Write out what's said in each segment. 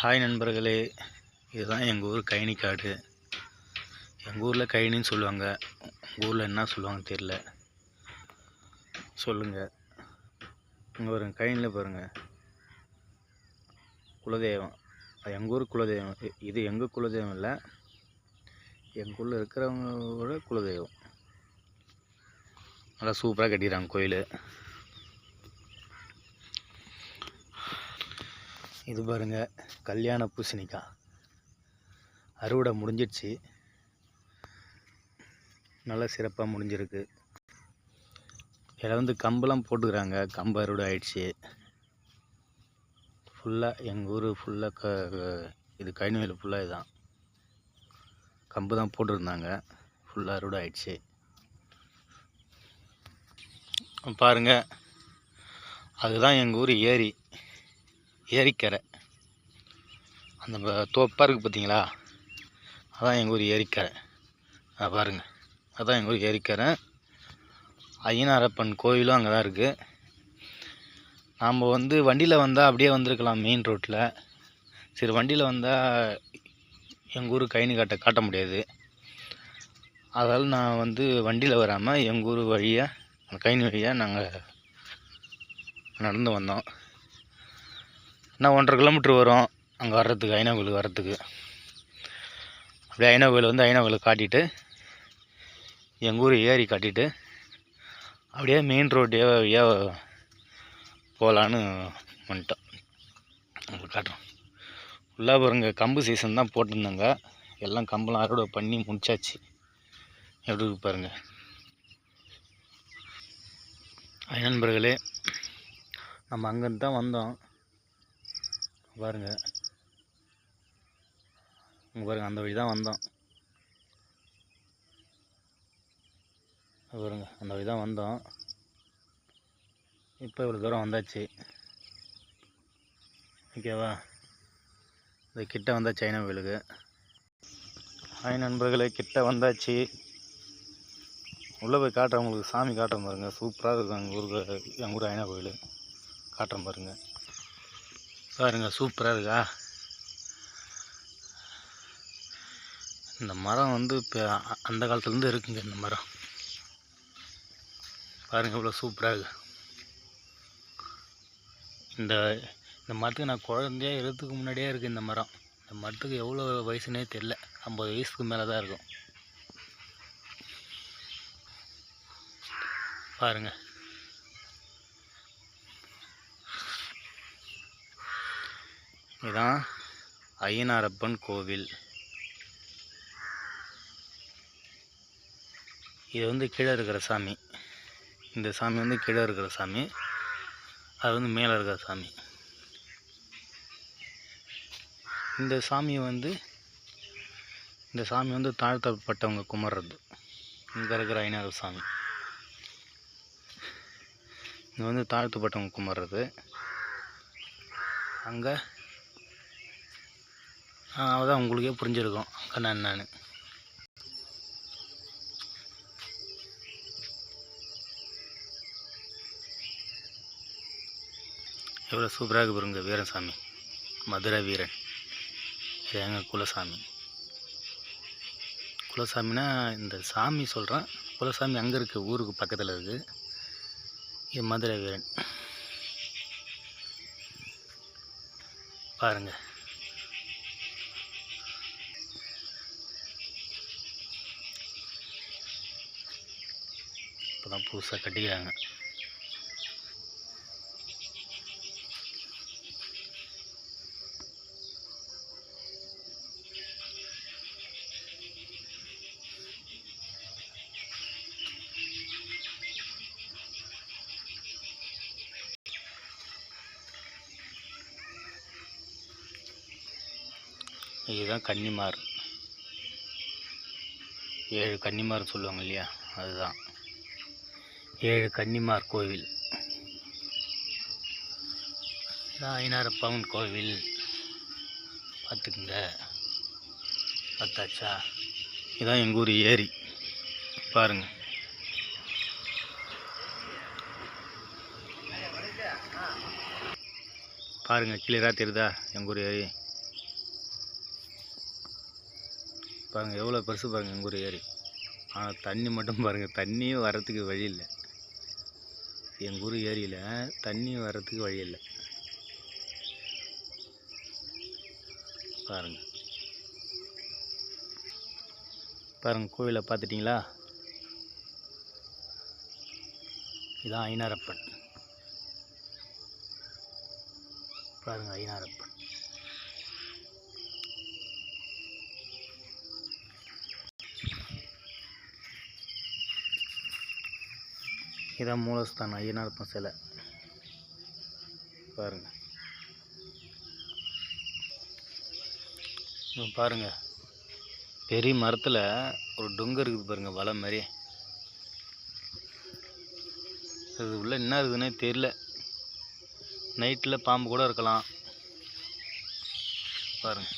Hi நண்பர்களே. இதுதான் எங்கள் ஊர் கைனி காடு. எங்கள் ஊரில் கைனின்னு சொல்லுவாங்க. உங்கள் ஊரில் என்ன சொல்லுவாங்க தெரில சொல்லுங்கள் இங்கே பாருங்க கைனியில் பாருங்கள் குலதெய்வம். அது எங்கள் ஊர் குலதெய்வம். இது எங்கள் குலதெய்வம் இல்லை. எங்கள் ஊரில் இருக்கிறவங்களோட குலதெய்வம். நல்லா சூப்பராக கட்டிடுறாங்க கோயில். இது பாருங்க கல்யாண பூசணிக்காய் அறுவடை முடிஞ்சிடுச்சு. நல்லா சிறப்பாக முடிஞ்சிருக்கு. இதில் வந்து கம்பெல்லாம் போட்டுக்கிறாங்க. கம்பு அறுவடை ஆயிடுச்சு. ஃபுல்லாக எங்கள் ஊர் ஃபுல்லாக க இது கைநோயில் ஃபுல்லாக இதுதான். கம்பு தான் போட்டிருந்தாங்க. ஃபுல்லாக அறுவடை ஆயிடுச்சு. பாருங்கள் அதுதான் எங்கள் ஊர் ஏரி. ஏரிக்கரை. அந்த தோப்பாக இருக்குது பார்த்தீங்களா? அதான் எங்கள் ஊர் ஏரிக்கரை. அதை பாருங்கள் அதான் எங்கள் ஊர் ஏரிக்கரை. ஐயனாரப்பன் கோயிலும் அங்கே தான் இருக்குது நாம் வந்து வண்டியில் வந்தால் அப்படியே வந்திருக்கலாம் மெயின் ரோட்டில் சரி வண்டியில் வந்தால் எங்கள் ஊர் கைனி காட்ட காட்ட முடியாது. அதால் நான் வந்து வண்டியில் வராமல் எங்கள் ஊர் வழியாக அந்த கைனி வழியாக நாங்கள் நடந்து வந்தோம். இன்னும் ஒன்றரை கிலோமீட்ரு வரும். அங்கே வர்றதுக்கு ஐநா கோயிலுக்கு வர்றதுக்கு. அப்படியே ஐநா கோயில் வந்து ஐநா கோயிலை காட்டிட்டு எங்கள் ஊர் ஏரி காட்டிட்டு அப்படியே மெயின் ரோடு ஏ போகலான்னு வந்துட்டோம். உங்களுக்கு காட்டுறோம். ஃபுல்லாக பாருங்க கம்பு சீசன் தான் போட்டிருந்தாங்க. எல்லாம் கம்பெல்லாம் அறுவடை பண்ணி முடிச்சாச்சு. எப்படி இருக்கு பாருங்க. நண்பர்களே நம்ம அங்கேருந்து தான் வந்தோம். பாருங்க. இங்கே பாருங்க அந்த வழி தான் வந்தோம். பாருங்க அந்த வழி தான் வந்தோம். இப்போ இவ்வளோ தூரம் வந்தாச்சு. ஓகேவா இது கிட்ட வந்தாச்சு ஐநா கோயிலுக்கு. ஹாய் நண்பர்களே கிட்ட வந்தாச்சு. உள்ளே போய் காட்டுறேன் உங்களுக்கு சாமி காட்டுறேன் பாருங்கள் சூப்பராக இருக்கும் எங்கள் ஊருக்கு எங்கள் ஊர் ஐநா கோயில். காட்டுறேன் பாருங்கள் பாருங்க சூப்பராக இருக்கா? இந்த மரம் வந்து இப்போ அந்த காலத்துலேருந்து இருக்குங்க இந்த மரம். பாருங்கள் இவ்வளோ சூப்பராக இருக்கு. இந்த இந்த மரத்துக்கு நான் குழந்தையா இருக்கிறதுக்கு முன்னாடியே இருக்குது இந்த மரம். இந்த மரத்துக்கு எவ்வளோ வயசுனே தெரில ஐம்பது வயசுக்கு மேலே தான் இருக்கும். பாருங்கள் இதான் ஐயனாரப்பன் கோவில். இது வந்து கீழே இருக்கிற சாமி. இந்த சாமி வந்து கீழே இருக்கிற சாமி. அது வந்து மேலே இருக்கிற சாமி. இந்த சாமி வந்து இந்த சாமி வந்து தாழ்த்தப்பட்டவங்க கும்பிட்றது இங்கே இருக்கிற ஐநாறு சாமி. இங்கே வந்து தாழ்த்தப்பட்டவங்க குமர்றது. அங்கே அதான் உங்களுக்கே புரிஞ்சிருக்கும் அங்கே நான் எவ்வளோ சூப்பராக இருக்கு பாருங்க வீரசாமி மதுரை வீரன். இது எங்கள் குலசாமி. குலசாமினா இந்த சாமி சொல்கிறேன் குலசாமி அங்கே இருக்குது ஊருக்கு பக்கத்தில் இருக்குது இது மதுரை வீரன். பாருங்கள் இப்போ தான் புதுசாக கட்டிக்கிறாங்க. இதுதான் கன்னிமார். ஏழு கன்னிமார் சொல்லுவாங்க இல்லையா? அதுதான். ஏழு கன்னிமார் கோவில். ஐநாரப்பவன் கோவில். பார்த்துக்குங்க. பார்த்தாச்சா? இதான் எங்கள் ஊர் ஏரி. பாருங்கள் பாருங்கள் கிளியராக தெரியுதா? எங்கூர் ஏரி. பாருங்கள் எவ்வளோ பெருசு பாருங்கள் எங்கள் ஊர் ஏரி. ஆனால் தண்ணி மட்டும் பாருங்கள் தண்ணியும் வரத்துக்கு வழி இல்லை. எங்கள் ஊர் ஏரியில் தண்ணி வர்றதுக்கு வழி இல்லை. பாருங்க. பாருங்க கோவிலை பார்த்துட்டிங்களா இதான் ஐநாரப்பன் பாருங்க ஐநாரப்பன் இதான் மூலஸ்தானம் ஐயனாரப்பன் சிலை. பாருங்க. பாருங்கள் பாருங்க. பெரிய மரத்தில் ஒரு டொங்கு இருக்குது பாருங்க வலை மாதிரி அது உள்ள என்ன இருக்குதுன்னே தெரியல. நைட்டில் பாம்பு கூட இருக்கலாம். பாருங்க.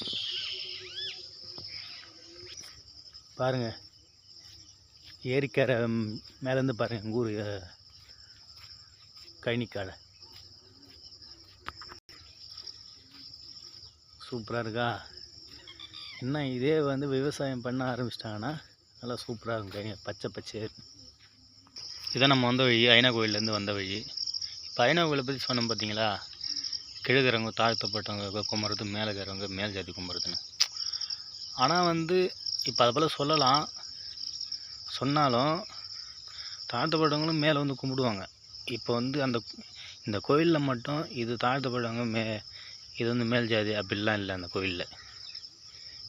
பாருங்கள் ஏரிக்கரை மேலேருந்து பாருங்கள் எங்கள் ஊர் அஹ், கழனிக்காடை. சூப்பராக இருக்கா? என்ன இதே வந்து விவசாயம் பண்ண ஆரம்பிச்சிட்டாங்கன்னா நல்லா சூப்பராக இருக்கும் கழனி பச்சை பச்சை. இதான் நம்ம வந்த வழி ஐநா கோயிலேருந்து வந்த வழி. இப்போ ஐநா கோயிலை பற்றி சொன்னோம் பார்த்தீங்களா? கிழக்கிறவங்க தாழ்த்தப்பட்டவங்க கும்புறது மேலே இருக்கிறவங்க மேல் ஜாதி கும்புறதுன்னு ஆனால் வந்து இப்போ அதை போல் சொல்லலாம். சொன்னாலும் தாழ்த்தப்பட்டவங்களும் மேலே வந்து கும்பிடுவாங்க. இப்போ வந்து அந்த இந்த கோயிலில் மட்டும் இது தாழ்த்தப்பட்டவங்க மே இது வந்து மேல் ஜாதி அப்படிலாம் இல்லை அந்த கோயிலில்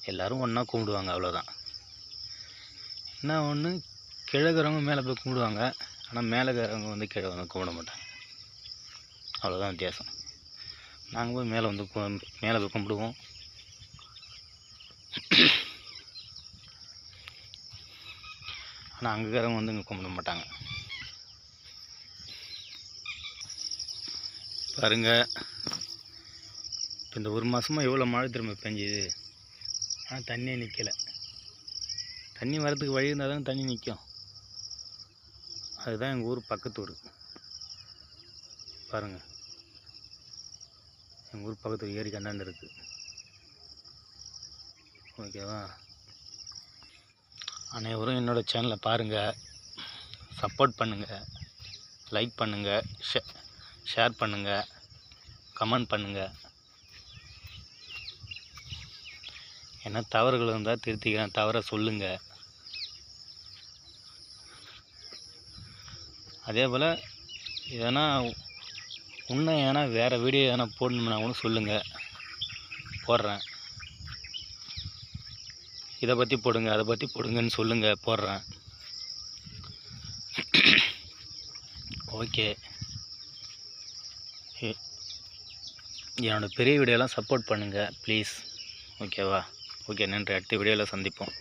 எல்லோரும் ஒன்றா கும்பிடுவாங்க அவ்வளோதான் என்ன ஒன்று கிழக்கிறவங்க மேலே போய் கும்பிடுவாங்க ஆனால் மேலே இருக்கிறவங்க வந்து கீழே வந்து கும்பிட மாட்டாங்க. அவ்வளோதான் வித்தியாசம். நாங்கள் போய் மேலே வந்து மேலே போய் கும்பிடுவோம். ஆனால் அங்கே இருக்கிறவங்க வந்து இங்கே கும்பிட மாட்டாங்க. பாருங்க. இப்போ இந்த ஒரு மாதமாக எவ்வளோ மழை திரும்ப பெஞ்சுது? ஆனால் தண்ணியே நிற்கலை தண்ணி வரத்துக்கு வழி இருந்தால் தான் தண்ணி நிற்கும் அதுதான் எங்கள் ஊர் பக்கத்து ஊர். பாருங்கள் எங்கள் ஊர் பக்கத்து ஊர் ஏரி கண்டாண்டு இருக்குது ஓகேவா? அனைவரும் என்னோடய சேனலை பாருங்கள் சப்போர்ட் பண்ணுங்கள் லைக் பண்ணுங்கள் ஷே ஷேர் பண்ணுங்கள் கமெண்ட் பண்ணுங்கள் என்ன தவறுகள் இருந்தால் திருத்திக்கிறேன். தவறை சொல்லுங்கள் அதே போல் எதனா இன்னும் ஏன்னா வேறு வீடியோ எதனா போடணும்னா கூட சொல்லுங்கள் போடுறேன். இதை பற்றி போடுங்க அதை பற்றி போடுங்கன்னு சொல்லுங்கள் போடுறேன். ஓகே என்னோடய பெரிய வீடியோலாம் சப்போர்ட் பண்ணுங்கள் ப்ளீஸ் ஓகேவா ஓகே நன்றி. அடுத்த வீடியோவில் சந்திப்போம்.